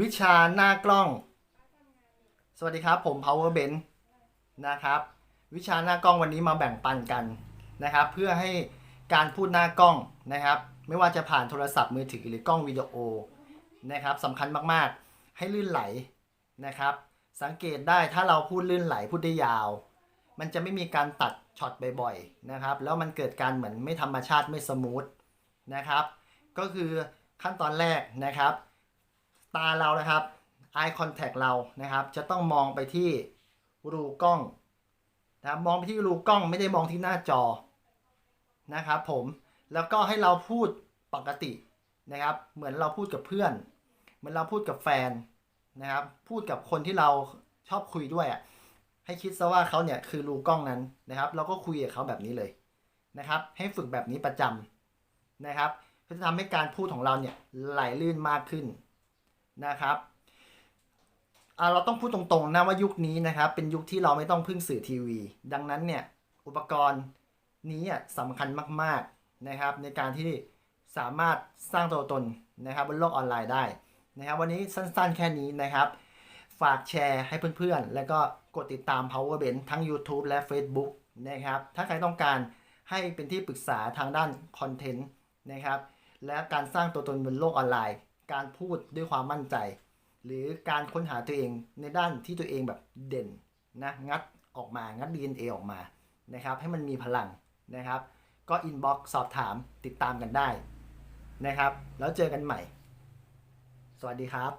วิชาหน้ากล้อง สวัสดีครับ ผม Power Ben นะครับ วิชาหน้ากล้องวันนี้มาแบ่งปันกันนะครับ เพื่อให้การพูดหน้ากล้องนะครับ ไม่ว่าจะผ่านโทรศัพท์มือถือหรือกล้องวิดีโอนะครับสำคัญมากๆ ให้ลื่นไหลนะครับ สังเกตได้ถ้าเราพูดลื่นไหลพูดได้ยาว มันจะไม่มีการตัดช็อตบ่อยๆนะครับ แล้วมันเกิดการเหมือนไม่ธรรมชาติไม่สมูทนะครับ ก็คือขั้นตอนแรกนะครับ ตาเรานะครับ eye contact เรานะครับ จะต้องมองไปที่รูกล้องนะครับมองไปที่รูกล้องไม่ได้มองที่หน้าจอนะครับผมแล้วก็ให้เราพูดปกตินะครับ เหมือนเราพูดกับเพื่อน เหมือนเราพูดกับแฟนนะครับ พูดกับคนที่เราชอบคุยด้วยอะให้คิดซะว่าเขาเนี่ยคือรูกล้องนั้นนะครับ เราก็คุยกับเขาแบบนี้เลยนะครับ ให้ฝึกแบบนี้ประจำนะครับเพื่อจะทำให้การพูดของเราเนี่ยไหลลื่นมากขึ้น นะครับอ่าเราต้องพูดตรงๆนะว่ายุคนี้นะครับ เป็นยุคที่เราไม่ต้องพึ่งสื่อทีวี ดังนั้นเนี่ยอุปกรณ์นี้อะสำคัญมากๆนะครับ ในการที่สามารถสร้างตัวตนนะครับบนโลกออนไลน์ได้นะครับ วันนี้สั้นๆแค่นี้นะครับ ฝากแชร์ให้เพื่อนๆ แล้วก็กดติดตาม Power b e n ทั้ง YouTube และ Facebook นะครับ ถ้าใครต้องการให้เป็นที่ปรึกษาทางด้านคอนเทนต์นะครับ และการสร้างตัวตนบนโลกออนไลน์ การพูดด้วยความมั่นใจ หรือการค้นหาตัวเองในด้านที่ตัวเองแบบเด่นนะงัดออกมางัด DNA ออกมานะครับ ให้มันมีพลังนะครับ ก็อินบ็อกซ์สอบถามติดตามกันได้นะครับ แล้วเจอกันใหม่ สวัสดีครับ